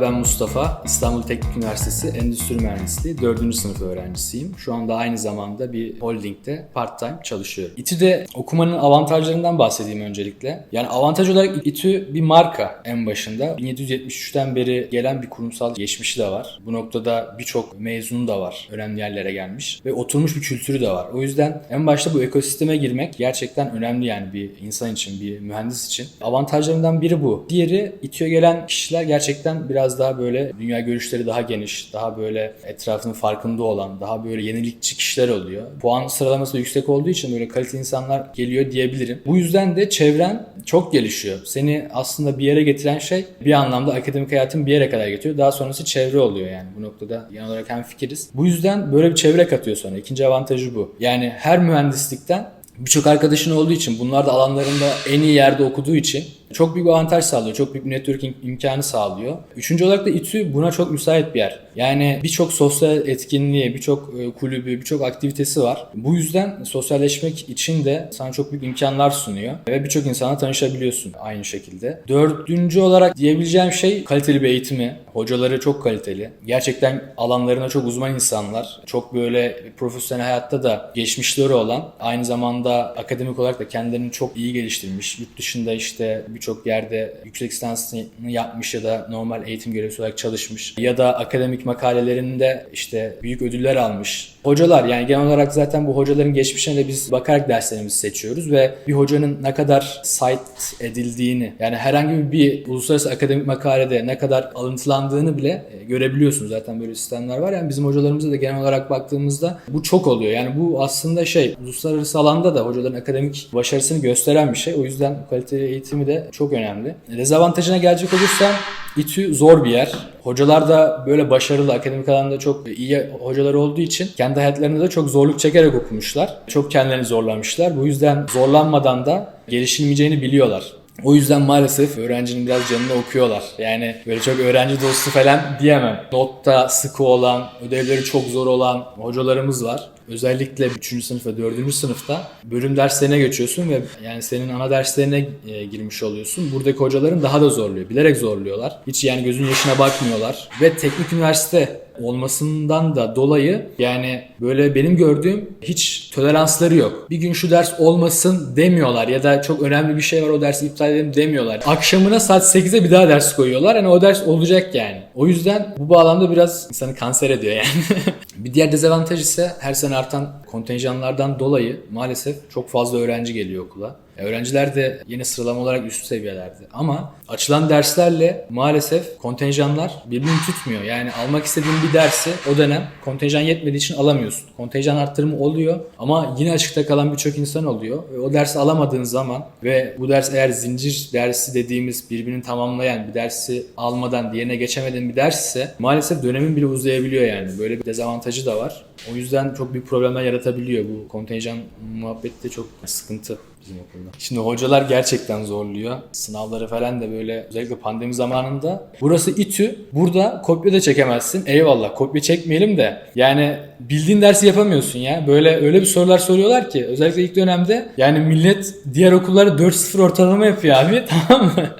Ben Mustafa. İstanbul Teknik Üniversitesi Endüstri Mühendisliği 4. sınıf öğrencisiyim. Şu anda aynı zamanda bir holdingde part-time çalışıyorum. İTÜ'de okumanın avantajlarından bahsedeyim öncelikle. Yani avantaj olarak İTÜ bir marka en başında. 1773'ten beri gelen bir kurumsal geçmişi de var. Bu noktada birçok mezunu da var. Önemli yerlere gelmiş. Ve oturmuş bir kültürü de var. O yüzden en başta bu ekosisteme girmek gerçekten önemli yani bir insan için, bir mühendis için. Avantajlarından biri bu. Diğeri İTÜ'ye gelen kişiler gerçekten biraz daha böyle dünya görüşleri daha geniş, daha böyle etrafının farkında olan, daha böyle yenilikçi kişiler oluyor. Puan sıralaması da yüksek olduğu için böyle kaliteli insanlar geliyor diyebilirim. Bu yüzden de çevren çok gelişiyor. Seni aslında bir yere getiren şey bir anlamda akademik hayatın bir yere kadar getiriyor. Daha sonrası çevre oluyor yani. Bu noktada genel olarak hem fikiriz. Bu yüzden böyle bir çevre katıyor sonra. İkinci avantajı bu. Yani her mühendislikten birçok arkadaşın olduğu için bunlar da alanlarında en iyi yerde okuduğu için çok büyük bir avantaj sağlıyor. Çok büyük bir networking imkanı sağlıyor. Üçüncü olarak da İTÜ buna çok müsait bir yer. Yani birçok sosyal etkinliği, birçok e, kulübü, birçok aktivitesi var. Bu yüzden sosyalleşmek için de sana çok büyük imkanlar sunuyor. Ve birçok insana tanışabiliyorsun aynı şekilde. Dördüncü olarak diyebileceğim şey kaliteli bir eğitimi. Hocaları çok kaliteli. Gerçekten alanlarına çok uzman insanlar. Çok böyle profesyonel hayatta da geçmişleri olan, aynı zamanda akademik olarak da kendilerini çok iyi geliştirmiş. Yurt dışında işte birçok yerde yüksek lisansını yapmış ya da normal eğitim görevlisi olarak çalışmış ya da akademik makalelerinde işte büyük ödüller almış. Hocalar yani genel olarak zaten bu hocaların geçmişine de biz bakarak derslerimizi seçiyoruz ve bir hocanın ne kadar cite edildiğini yani herhangi bir uluslararası akademik makalede ne kadar alıntılandığını bile e, görebiliyorsunuz. Zaten böyle sistemler var. Yani bizim hocalarımıza da genel olarak baktığımızda bu çok oluyor. Yani bu aslında şey uluslararası alanda da hocaların akademik başarısını gösteren bir şey. O yüzden kaliteli eğitimi de çok önemli. Dezavantajına gelecek olursam İTÜ zor bir yer. Hocalar da böyle başarılı akademik alanda çok iyi hocalar olduğu için kendi hayatlarında da çok zorluk çekerek okumuşlar. Çok kendilerini zorlamışlar. Bu yüzden zorlanmadan da gelişilmeyeceğini biliyorlar. O yüzden maalesef öğrencinin biraz canını okuyorlar. Yani böyle çok öğrenci dostu falan diyemem. Notta sıkı olan, ödevleri çok zor olan hocalarımız var. Özellikle 3. sınıf ve 4. sınıfta bölüm derslerine geçiyorsun ve yani senin ana derslerine e, girmiş oluyorsun. Buradaki hocaların daha da zorluyor. Bilerek zorluyorlar. Hiç yani gözün yaşına bakmıyorlar. Ve teknik üniversite olmasından da dolayı yani böyle benim gördüğüm hiç toleransları yok. Bir gün şu ders olmasın demiyorlar ya da çok önemli bir şey var o dersi iptal edelim demiyorlar. Akşamına saat 8'e bir daha ders koyuyorlar. Yani o ders olacak yani. O yüzden bu bağlamda biraz insanı kanser ediyor yani. bir diğer dezavantaj ise her sene artan kontenjanlardan dolayı maalesef çok fazla öğrenci geliyor okula. Öğrenciler de yine sıralama olarak üst seviyelerde. Ama açılan derslerle maalesef kontenjanlar birbirini tutmuyor. Yani almak istediğin bir dersi o dönem kontenjan yetmediği için alamıyorsun. Kontenjan arttırımı oluyor ama yine açıkta kalan birçok insan oluyor. Ve o dersi alamadığın zaman ve bu ders eğer zincir dersi dediğimiz birbirini tamamlayan bir dersi almadan diğerine geçemediğin bir ders ise maalesef dönemin bile uzayabiliyor yani. Böyle bir dezavantajı da var. O yüzden çok büyük problemler yaratabiliyor. Bu kontenjan muhabbeti de çok sıkıntı bizim okulda. Şimdi hocalar gerçekten zorluyor. Sınavları falan da böyle özellikle pandemi zamanında. Burası İTÜ. Burada kopya da çekemezsin. Eyvallah kopya çekmeyelim de. Yani bildiğin dersi yapamıyorsun ya. Böyle öyle bir sorular soruyorlar ki. Özellikle ilk dönemde yani millet diğer okulları 4-0 ortalama yapıyor abi. Tamam mı?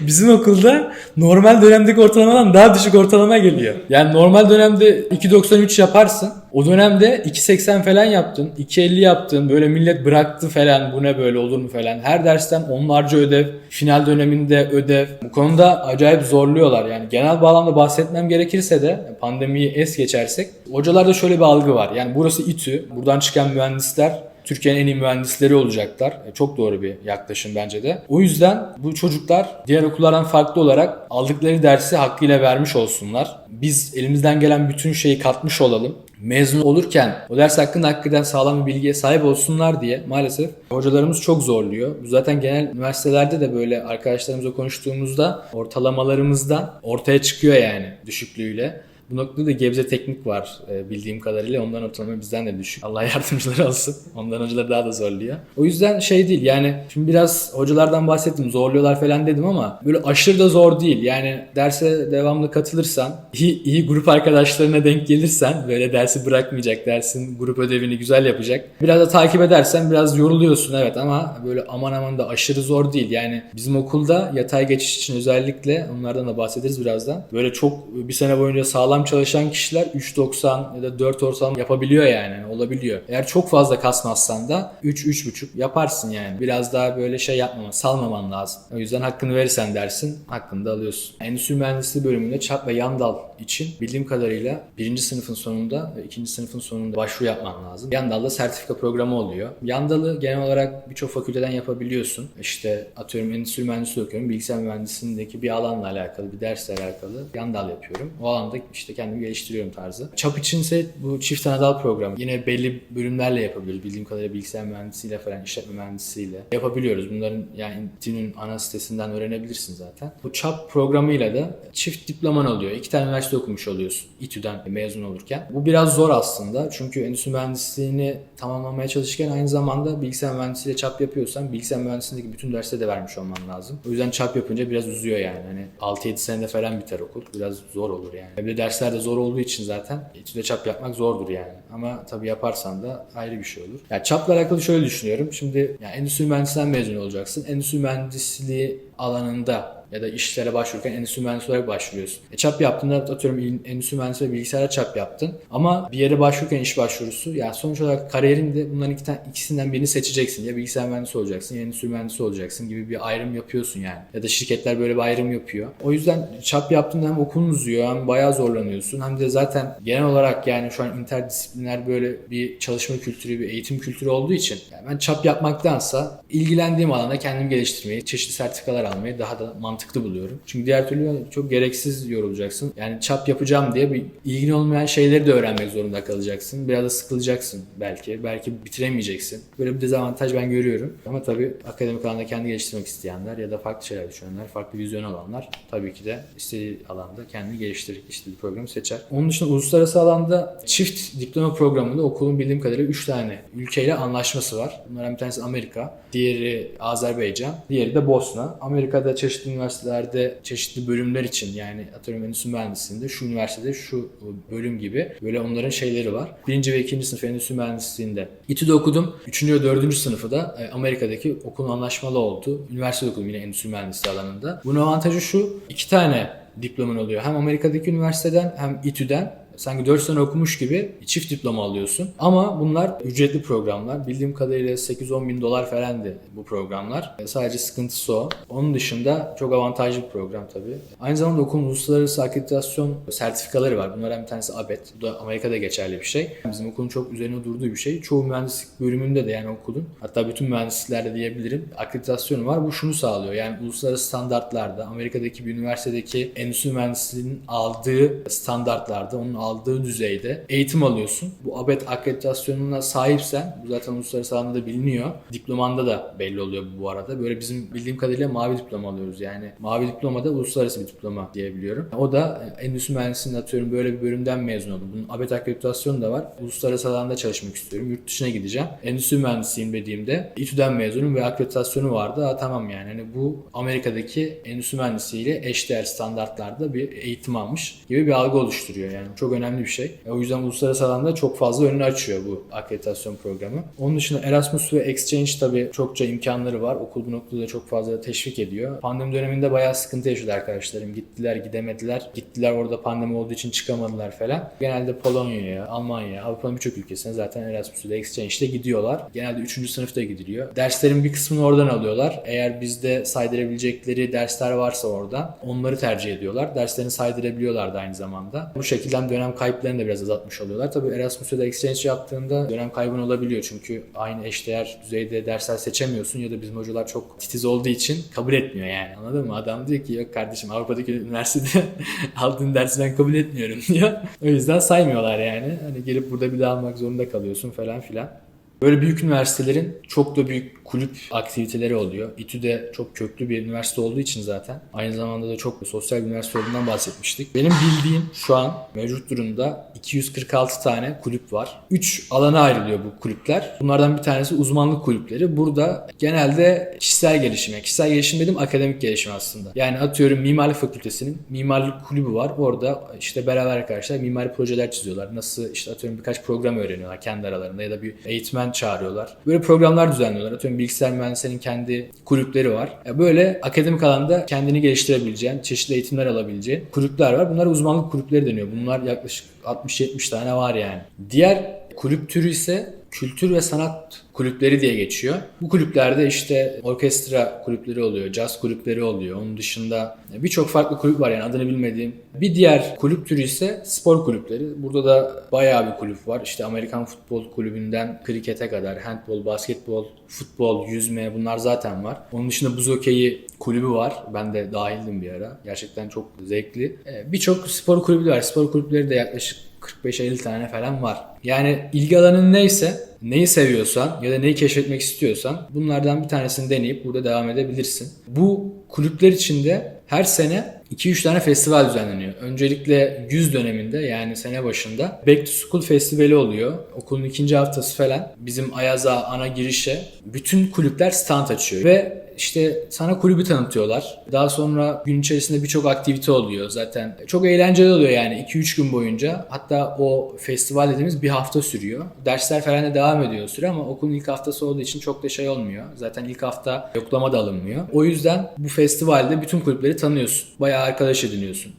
Bizim okulda normal dönemdeki ortalamadan daha düşük ortalama geliyor. Yani normal dönemde 2.93 yaparsın. O dönemde 2.80 falan yaptın, 2.50 yaptın. Böyle millet bıraktı falan bu ne böyle olur mu falan. Her dersten onlarca ödev, final döneminde ödev. Bu konuda acayip zorluyorlar. Yani genel bağlamda bahsetmem gerekirse de pandemiyi es geçersek. Hocalarda şöyle bir algı var. Yani burası İTÜ. Buradan çıkan mühendisler Türkiye'nin en iyi mühendisleri olacaklar. E, Çok doğru bir yaklaşım bence de. O yüzden bu çocuklar diğer okullardan farklı olarak aldıkları dersi hakkıyla vermiş olsunlar. Biz elimizden gelen bütün şeyi katmış olalım mezun olurken o ders hakkında hakikaten sağlam bir bilgiye sahip olsunlar diye maalesef hocalarımız çok zorluyor. Bu zaten genel üniversitelerde de böyle arkadaşlarımızla konuştuğumuzda ortalamalarımızdan ortaya çıkıyor yani düşüklüğüyle. Bu noktada da Gebze Teknik var e, bildiğim kadarıyla. Ondan ortalama bizden de düşük. Allah yardımcıları olsun. Ondan hocalar daha da zorluyor. O yüzden şey değil yani şimdi biraz hocalardan bahsettim zorluyorlar falan dedim ama böyle aşırı da zor değil. Yani derse devamlı katılırsan, iyi, iyi grup arkadaşlarına denk gelirsen böyle dersi bırakmayacak, dersin grup ödevini güzel yapacak. Biraz da takip edersen biraz yoruluyorsun evet ama böyle aman aman da aşırı zor değil. Yani bizim okulda yatay geçiş için özellikle onlardan da bahsederiz birazdan. Böyle çok bir sene boyunca sağlam çalışan kişiler 3.90 ya da 4 ortalama yapabiliyor yani. Yani olabiliyor. Eğer çok fazla kasmazsan da 3-3.5 yaparsın yani. Biraz daha böyle şey yapmaman, salmaman lazım. O yüzden hakkını verirsen dersin, hakkını da alıyorsun. Endüstri mühendisliği bölümünde çap ve yan dal için bildiğim kadarıyla birinci sınıfın sonunda ve ikinci sınıfın sonunda başvuru yapman lazım. Yan dalda sertifika programı oluyor. Yan dalı genel olarak birçok fakülteden yapabiliyorsun. İşte atıyorum endüstri mühendisliği okuyorum. Bilgisayar mühendisliğindeki bir alanla alakalı, bir dersle alakalı yan dal yapıyorum. O alanda işte kendimi geliştiriyorum tarzı. Çap içinse bu çift ana dal programı. Yine belli bölümlerle yapabiliyoruz. Bildiğim kadarıyla bilgisayar mühendisiyle falan, işletme mühendisiyle yapabiliyoruz. Bunların yani İTÜ'nün ana sitesinden öğrenebilirsin zaten. Bu çap programıyla da çift diploman oluyor. İki tane üniversite okumuş oluyorsun İTÜ'den mezun olurken. Bu biraz zor aslında. Çünkü endüstri mühendisliğini tamamlamaya çalışırken aynı zamanda bilgisayar mühendisliğiyle çap yapıyorsan bilgisayar mühendisliğindeki bütün derslere de vermiş olman lazım. O yüzden çap yapınca biraz uzuyor yani. Hani 6-7 senede falan biter okul. Biraz zor olur yani. Bir de dersler de zor olduğu için zaten İTÜ'de çap yapmak zordur yani. Ama tabii yaparsan da ayrı bir şey olur. Ya çapla alakalı şöyle düşünüyorum. Şimdi yani endüstri mühendisliğinden mezun olacaksın. Endüstri mühendisliği alanında ya da işlere başvururken endüstri mühendisi olarak başvuruyorsun. E, çap yaptığında atıyorum endüstri mühendisi ve bilgisayara çap yaptın. Ama bir yere başvururken iş başvurusu yani sonuç olarak kariyerinde bunların iki tane, ikisinden birini seçeceksin. Ya bilgisayar mühendisi olacaksın ya endüstri mühendisi olacaksın gibi bir ayrım yapıyorsun yani. Ya da şirketler böyle bir ayrım yapıyor. O yüzden çap yaptığında hem okulun uzuyor hem bayağı zorlanıyorsun. Hem de zaten genel olarak yani şu an interdisipliner böyle bir çalışma kültürü, bir eğitim kültürü olduğu için yani ben çap yapmaktansa ilgilendiğim alanda kendimi geliştirmeyi, çeşitli sertifikalar almayı daha da mantıklı buluyorum. Çünkü diğer türlü çok gereksiz yorulacaksın. Yani çap yapacağım diye bir ilgin olmayan şeyleri de öğrenmek zorunda kalacaksın. Biraz da sıkılacaksın belki. Belki bitiremeyeceksin. Böyle bir dezavantaj ben görüyorum. Ama tabii akademik alanda kendi geliştirmek isteyenler ya da farklı şeyler düşünenler, farklı vizyon olanlar tabii ki de istediği alanda kendini geliştirir, istediği programı seçer. Onun dışında uluslararası alanda çift diploma programında okulun bildiğim kadarıyla 3 tane ülkeyle anlaşması var. Bunlardan bir tanesi Amerika, diğeri Azerbaycan, diğeri de Bosna. Amerika'da çeşitli üniversitelerde çeşitli bölümler için yani atıyorum endüstri mühendisliğinde şu üniversitede şu bölüm gibi böyle onların şeyleri var. Birinci ve ikinci sınıf endüstri mühendisliğinde İTÜ'de okudum. Üçüncü ve dördüncü sınıfı da e, Amerika'daki okulun anlaşmalı oldu. Üniversite okudum yine endüstri mühendisliği alanında. Bunun avantajı şu. iki tane diploman oluyor. Hem Amerika'daki üniversiteden hem İTÜ'den sanki 4 sene okumuş gibi çift diploma alıyorsun. Ama bunlar ücretli programlar. Bildiğim kadarıyla 8-10 bin dolar falandı bu programlar. E, Sadece sıkıntısı o. Onun dışında çok avantajlı bir program tabii. Aynı zamanda okulun uluslararası akreditasyon sertifikaları var. Bunlardan bir tanesi ABET. Bu da Amerika'da geçerli bir şey. Bizim okulun çok üzerine durduğu bir şey. Çoğu mühendislik bölümünde de yani okulun hatta bütün mühendisliklerde diyebilirim akreditasyonu var. Bu şunu sağlıyor. Yani uluslararası standartlarda Amerika'daki bir üniversitedeki endüstri mühendisliğinin aldığı standartlarda onun aldığı düzeyde eğitim alıyorsun. Bu ABET akreditasyonuna sahipsen, bu zaten uluslararası alanda da biliniyor. Diplomanda da belli oluyor bu arada. Böyle bizim bildiğim kadarıyla mavi diploma alıyoruz. Yani mavi diploma da uluslararası bir diploma diyebiliyorum. O da endüstri mühendisliğinde atıyorum böyle bir bölümden mezun oldum. Bunun ABET akreditasyonu da var. Uluslararası alanda çalışmak istiyorum. Yurt dışına gideceğim. Endüstri mühendisiyim dediğimde İTÜ'den mezunum ve akreditasyonu vardı. Ha, tamam yani. Hani bu Amerika'daki endüstri mühendisliğiyle eşdeğer standartlarda bir eğitim almış gibi bir algı oluşturuyor. Yani çok önemli bir şey. E, O yüzden uluslararası alanda çok fazla önünü açıyor bu akreditasyon programı. Onun dışında Erasmus ve Exchange tabii çokça imkanları var. Okul bu noktada çok fazla teşvik ediyor. Pandemi döneminde bayağı sıkıntı yaşadı arkadaşlarım. Gittiler gidemediler. Gittiler orada pandemi olduğu için çıkamadılar falan. Genelde Polonya'ya, Almanya'ya, Avrupa'nın birçok ülkesine zaten Erasmus ve Exchange'de gidiyorlar. Genelde 3. sınıfta gidiliyor. Derslerin bir kısmını oradan alıyorlar. Eğer bizde saydırabilecekleri dersler varsa orada onları tercih ediyorlar. Derslerini saydırabiliyorlar da aynı zamanda. Bu şekilde hem dönem kayıplarını da biraz azaltmış oluyorlar. Tabii Erasmus'ta da exchange yaptığında dönem kaybın olabiliyor. Çünkü aynı eşdeğer düzeyde dersler seçemiyorsun ya da bizim hocalar çok titiz olduğu için kabul etmiyor yani. Anladın mı? Adam diyor ki yok kardeşim Avrupa'daki üniversitede aldığın dersi ben kabul etmiyorum diyor. O yüzden saymıyorlar yani. Hani gelip burada bir daha almak zorunda kalıyorsun falan filan. Böyle büyük üniversitelerin çok da büyük kulüp aktiviteleri oluyor. İTÜ de çok köklü bir üniversite olduğu için zaten aynı zamanda da çok sosyal bir üniversite olduğundan bahsetmiştik. Benim bildiğim şu an mevcut durumda 246 tane kulüp var. 3 alana ayrılıyor bu kulüpler. Bunlardan bir tanesi uzmanlık kulüpleri. Burada genelde kişisel gelişim, yani kişisel gelişim dedim akademik gelişim aslında. Yani atıyorum mimarlık fakültesinin mimarlık kulübü var. Orada işte beraber arkadaşlar mimari projeler çiziyorlar. Nasıl işte atıyorum birkaç program öğreniyorlar kendi aralarında ya da bir eğitmen çağırıyorlar. Böyle programlar düzenliyorlar. Atıyorum bilgisayar mühendislerinin kendi kulüpleri var. Böyle akademik alanda kendini geliştirebileceğin, çeşitli eğitimler alabileceğin kulüpler var. Bunlar uzmanlık kulüpleri deniyor. Bunlar yaklaşık 60-70 tane var yani. Diğer kulüp türü ise kültür ve sanat kulüpleri diye geçiyor. Bu kulüplerde işte orkestra kulüpleri oluyor, caz kulüpleri oluyor. Onun dışında birçok farklı kulüp var yani adını bilmediğim. Bir diğer kulüp türü ise spor kulüpleri. Burada da bayağı bir kulüp var. İşte Amerikan futbol kulübünden krikete kadar handbol, basketbol, futbol, yüzme bunlar zaten var. Onun dışında buz hokeyi kulübü var. Ben de dahildim bir ara. Gerçekten çok zevkli. Ee, Birçok spor kulübü var. Spor kulüpleri de yaklaşık 45-50 tane falan var. Yani ilgi alanın neyse, neyi seviyorsan ya da neyi keşfetmek istiyorsan bunlardan bir tanesini deneyip burada devam edebilirsin. Bu kulüpler içinde her sene 2-3 tane festival düzenleniyor. Öncelikle 100 döneminde yani sene başında Back to School Festivali oluyor. Okulun ikinci haftası falan bizim Ayaz'a ana girişe bütün kulüpler stand açıyor. Ve işte sana kulübü tanıtıyorlar. Daha sonra gün içerisinde birçok aktivite oluyor zaten. Çok eğlenceli oluyor yani 2-3 gün boyunca. Hatta o festival dediğimiz bir hafta sürüyor. Dersler falan da devam ediyor süre ama okulun ilk haftası olduğu için çok da şey olmuyor. Zaten ilk hafta yoklama da alınmıyor. O yüzden bu festivalde bütün kulüpleri tanıyorsun. Bayağı arkadaş ediniyorsun.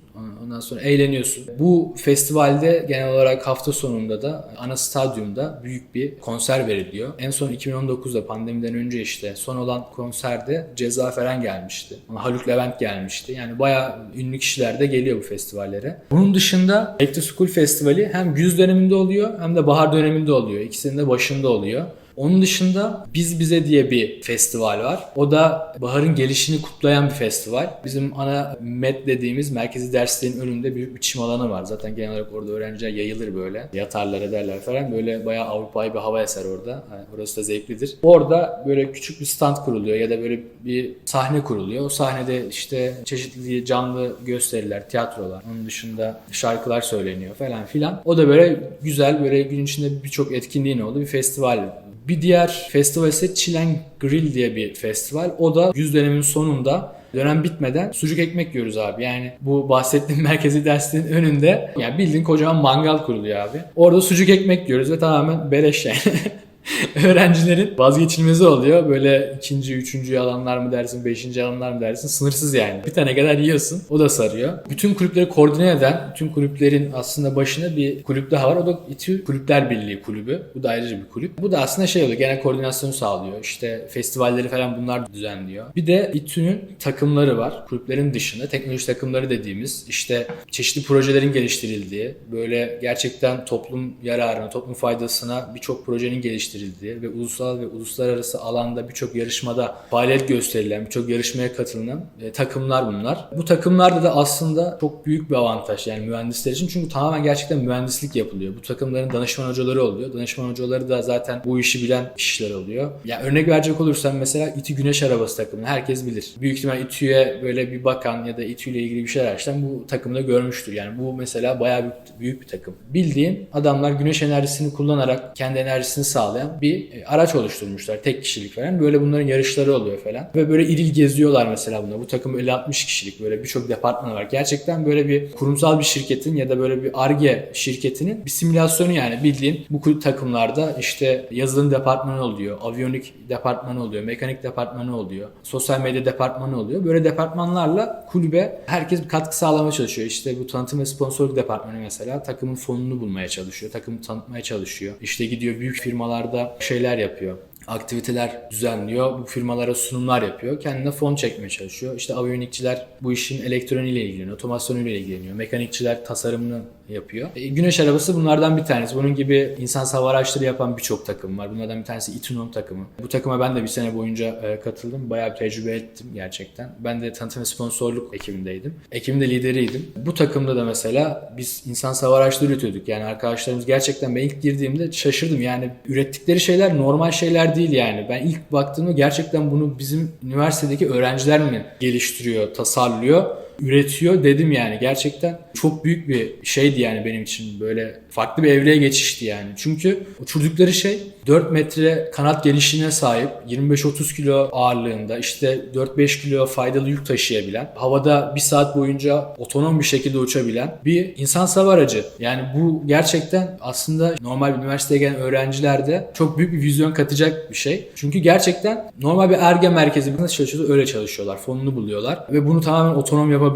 Ondan sonra eğleniyorsun. Bu festivalde genel olarak hafta sonunda da ana stadyumda büyük bir konser veriliyor. En son 2019'da pandemiden önce işte son olan konserde Ceza falan gelmişti. Haluk Levent gelmişti. Yani bayağı ünlü kişiler de geliyor bu festivallere. Bunun dışında Back to School Festivali hem güz döneminde oluyor hem de bahar döneminde oluyor. İkisinin de başında oluyor. Onun dışında Biz Bize diye bir festival var. O da baharın gelişini kutlayan bir festival. Bizim ana MET dediğimiz merkezi derslerin önünde bir çim alanı var. Zaten genel olarak orada öğrenciler yayılır böyle. Yatarlar ederler falan. Böyle bayağı Avrupa'yı bir hava eser orada. Yani orası da zevklidir. Orada böyle küçük bir stand kuruluyor ya da böyle bir sahne kuruluyor. O sahnede işte çeşitli canlı gösteriler, tiyatrolar. Onun dışında şarkılar söyleniyor falan filan. O da böyle güzel böyle gün içinde birçok etkinliğin olduğu bir festival bir diğer festival ise Chilen Grill diye bir festival. O da 100 dönemin sonunda dönem bitmeden sucuk ekmek yiyoruz abi. Yani bu bahsettiğim merkezi derslerin önünde yani bildiğin kocaman mangal kuruluyor abi. Orada sucuk ekmek yiyoruz ve tamamen beleş yani. öğrencilerin vazgeçilmezi oluyor. Böyle ikinci, üçüncü alanlar mı dersin, beşinci alanlar mı dersin sınırsız yani. Bir tane kadar yiyorsun. O da sarıyor. Bütün kulüpleri koordine eden, bütün kulüplerin aslında başına bir kulüp daha var. O da İTÜ Kulüpler Birliği kulübü. Bu da ayrıca bir kulüp. Bu da aslında şey oluyor. Genel koordinasyonu sağlıyor. İşte festivalleri falan bunlar düzenliyor. Bir de İTÜ'nün takımları var. Kulüplerin dışında teknoloji takımları dediğimiz işte çeşitli projelerin geliştirildiği, böyle gerçekten toplum yararına, toplum faydasına birçok projenin geliştirildiği ve ulusal ve uluslararası alanda birçok yarışmada faaliyet gösterilen, birçok yarışmaya katılan e, takımlar bunlar. Bu takımlarda da aslında çok büyük bir avantaj yani mühendisler için çünkü tamamen gerçekten mühendislik yapılıyor. Bu takımların danışman hocaları oluyor. Danışman hocaları da zaten bu işi bilen kişiler oluyor. Ya örnek verecek olursam mesela İTÜ Güneş Arabası takımını herkes bilir. Büyük ihtimal İTÜ'ye böyle bir bakan ya da İTÜ ile ilgili bir şeyler araştıran bu takımda görmüştür. Yani bu mesela bayağı büyük, büyük bir takım. Bildiğin adamlar güneş enerjisini kullanarak kendi enerjisini sağlayan bir e, araç oluşturmuşlar. Tek kişilik falan. Böyle bunların yarışları oluyor falan. Ve böyle iril geziyorlar mesela bunlar. Bu takım 50-60 kişilik böyle birçok departman var. Gerçekten böyle bir kurumsal bir şirketin ya da böyle bir ARGE şirketinin bir simülasyonu yani bildiğin bu takımlarda işte yazılım departmanı oluyor, aviyonik departmanı oluyor, mekanik departmanı oluyor, sosyal medya departmanı oluyor. Böyle departmanlarla kulübe herkes bir katkı sağlamaya çalışıyor. İşte bu tanıtım ve sponsorluk departmanı mesela takımın fonunu bulmaya çalışıyor, takımı tanıtmaya çalışıyor. İşte gidiyor büyük firmalarda şeyler yapıyor aktiviteler düzenliyor. Bu firmalara sunumlar yapıyor. Kendine fon çekmeye çalışıyor. İşte aviyonikçiler bu işin elektroniğiyle ilgileniyor. Otomasyonuyla ilgileniyor. Mekanikçiler tasarımını yapıyor. E, güneş arabası bunlardan bir tanesi. Bunun gibi insan hava araçları yapan birçok takım var. Bunlardan bir tanesi İTÜ'nün takımı. Bu takıma ben de bir sene boyunca e, katıldım. Bayağı bir tecrübe ettim gerçekten. Ben de tanıtım ve sponsorluk ekibindeydim. Ekibin de lideriydim. Bu takımda da mesela biz insan hava araçları üretiyorduk. Yani arkadaşlarımız gerçekten ben ilk girdiğimde şaşırdım. Yani ürettikleri şeyler normal şeyler değil yani. Ben ilk baktığımda gerçekten bunu bizim üniversitedeki öğrenciler mi geliştiriyor, tasarlıyor? Üretiyor dedim yani gerçekten çok büyük bir şeydi yani benim için böyle farklı bir evreye geçişti yani. Çünkü uçurdukları şey 4 metre kanat genişliğine sahip 25-30 kilo ağırlığında işte 4-5 kilo faydalı yük taşıyabilen havada bir saat boyunca otonom bir şekilde uçabilen bir insan hava aracı. Yani bu gerçekten aslında normal bir üniversiteye gelen öğrencilerde çok büyük bir vizyon katacak bir şey. Çünkü gerçekten normal bir erge merkezi nasıl çalışıyorsa öyle çalışıyorlar. Fonunu buluyorlar ve bunu tamamen otonom yapabiliyorlar.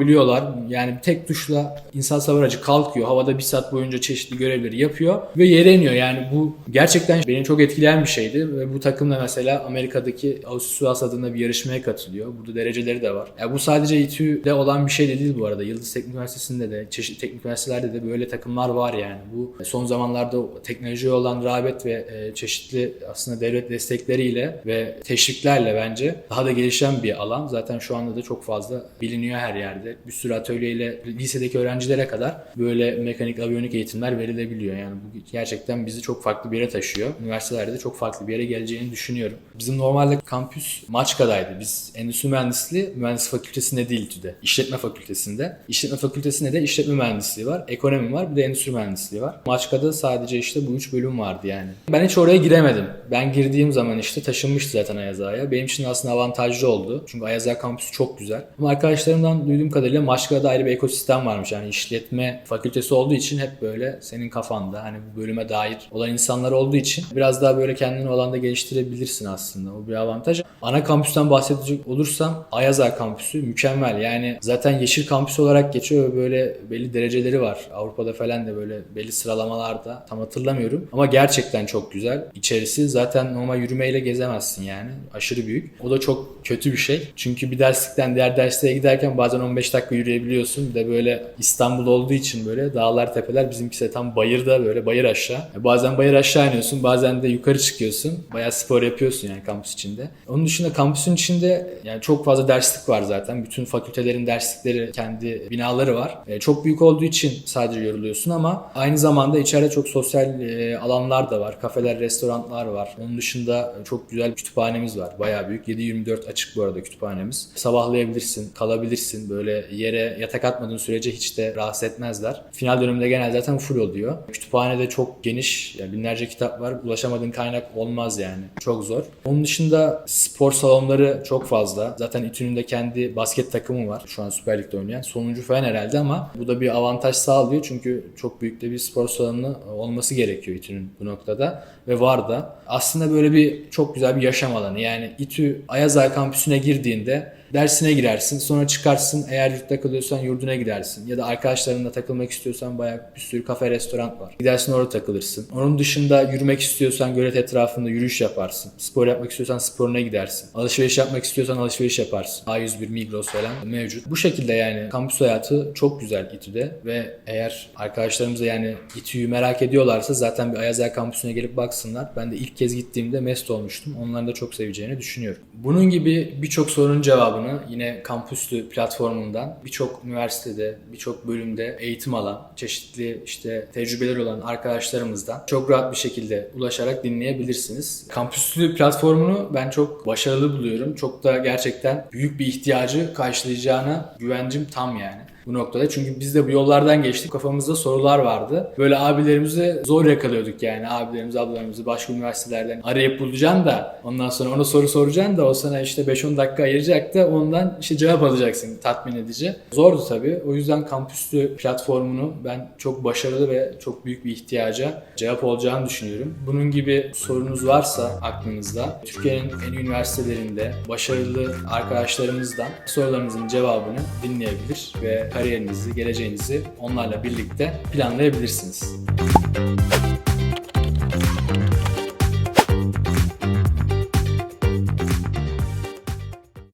Yani tek tuşla insan hava aracı kalkıyor. Havada bir saat boyunca çeşitli görevleri yapıyor ve yere iniyor. Yani bu gerçekten beni çok etkileyen bir şeydi ve bu takımla mesela Amerika'daki Avustralya adında bir yarışmaya katılıyor. Burada dereceleri de var. Ya bu sadece İTÜ'de olan bir şey de değil bu arada. Yıldız Teknik Üniversitesi'nde de, çeşitli teknik üniversitelerde de böyle takımlar var yani. Bu son zamanlarda teknolojiye olan rağbet ve e, çeşitli aslında devlet destekleriyle ve teşviklerle bence daha da gelişen bir alan. Zaten şu anda da çok fazla biliniyor her yerde. Bir sürü atölyeyle lisedeki öğrencilere kadar böyle mekanik, aviyonik eğitimler verilebiliyor. Yani bu gerçekten bizi çok farklı bir yere taşıyor. Üniversitelerde de çok farklı bir yere geleceğini düşünüyorum. Bizim normalde kampüs Maçka'daydı. Biz endüstri mühendisliği mühendis fakültesinde değil TÜDE. İşletme fakültesinde. İşletme fakültesinde de işletme mühendisliği var. Ekonomi var. Bir de endüstri mühendisliği var. Maçka'da sadece işte bu üç bölüm vardı yani. Ben hiç oraya giremedim. Ben girdiğim zaman işte taşınmıştı zaten Ayaz Ağa'ya. Benim için aslında avantajlı oldu. Çünkü Ayaz Ağa kampüsü çok güzel. Ama arkadaşlarımdan duyduğum kadarıyla Maçka'da ayrı bir ekosistem varmış. Yani işletme fakültesi olduğu için hep böyle senin kafanda hani bu bölüme dair olan insanlar olduğu için biraz daha böyle kendini o alanda geliştirebilirsin aslında. O bir avantaj. Ana kampüsten bahsedecek olursam Ayaza kampüsü mükemmel. Yani zaten yeşil kampüs olarak geçiyor ve böyle belli dereceleri var. Avrupa'da falan da böyle belli sıralamalarda tam hatırlamıyorum. Ama gerçekten çok güzel. İçerisi zaten normal yürümeyle gezemezsin yani. Aşırı büyük. O da çok kötü bir şey. Çünkü bir derslikten diğer derslere giderken bazen 15 dakika yürüyebiliyorsun. Bir de böyle İstanbul olduğu için böyle dağlar tepeler bizimkisi tam bayırda böyle bayır aşağı. E, Bazen bayır aşağı iniyorsun bazen de yukarı çıkıyorsun. Bayağı spor yapıyorsun yani kampüs içinde. Onun dışında kampüsün içinde yani çok fazla derslik var zaten. Bütün fakültelerin derslikleri kendi binaları var. E, çok büyük olduğu için sadece yoruluyorsun ama aynı zamanda içeride çok sosyal e, alanlar da var. Kafeler, restoranlar var. Onun dışında çok güzel kütüphanemiz var. Bayağı büyük. 7-24 açık bu arada kütüphanemiz. Sabahlayabilirsin, kalabilirsin. Böyle yere yatak atmadığın sürece hiç de rahatsız etmezler. Final döneminde genel zaten full oluyor. Kütüphanede çok geniş, yani binlerce kitap var. Ulaşamadığın kaynak olmaz yani. Çok zor. Onun dışında spor salonları çok fazla. Zaten İTÜ'nün de kendi basket takımı var. Şu an Süper Lig'de oynayan. Sonuncu falan herhalde ama bu da bir avantaj sağlıyor. Çünkü çok büyük de bir spor salonu olması gerekiyor İTÜ'nün bu noktada. Ve var da. Aslında böyle bir çok güzel bir yaşam alanı. Yani İTÜ Ayazay kampüsüne girdiğinde dersine girersin. Sonra çıkarsın. Eğer yurtta kalıyorsan yurduna gidersin. Ya da arkadaşlarınla takılmak istiyorsan bayağı bir sürü kafe, restoran var. Gidersin orada takılırsın. Onun dışında yürümek istiyorsan gölet etrafında yürüyüş yaparsın. Spor yapmak istiyorsan sporuna gidersin. Alışveriş yapmak istiyorsan alışveriş yaparsın. A101, Migros falan mevcut. Bu şekilde yani kampüs hayatı çok güzel İTÜ'de ve eğer arkadaşlarımız da yani İTÜ'yü merak ediyorlarsa zaten bir Ayazer kampüsüne gelip baksınlar. Ben de ilk kez gittiğimde mest olmuştum. Onların da çok seveceğini düşünüyorum. Bunun gibi birçok sorunun cevabını yine kampüslü platformundan birçok üniversitede, birçok bölümde eğitim alan, çeşitli işte tecrübeleri olan arkadaşlarımızdan çok rahat bir şekilde ulaşarak dinleyebilirsiniz. Kampüslü platformunu ben çok başarılı buluyorum. Çok da gerçekten büyük bir ihtiyacı karşılayacağına güvencim tam yani bu noktada. Çünkü biz de bu yollardan geçtik. Kafamızda sorular vardı. Böyle abilerimizi zor yakalıyorduk yani. Abilerimizi, ablalarımızı başka üniversitelerden arayıp bulacaksın da ondan sonra ona soru soracaksın da o sana işte 5-10 dakika ayıracak da ondan işte cevap alacaksın tatmin edici. Zordu tabii. O yüzden kampüslü platformunu ben çok başarılı ve çok büyük bir ihtiyaca cevap olacağını düşünüyorum. Bunun gibi sorunuz varsa aklınızda Türkiye'nin en üniversitelerinde başarılı arkadaşlarımızdan sorularınızın cevabını dinleyebilir ve kariyerinizi, geleceğinizi onlarla birlikte planlayabilirsiniz.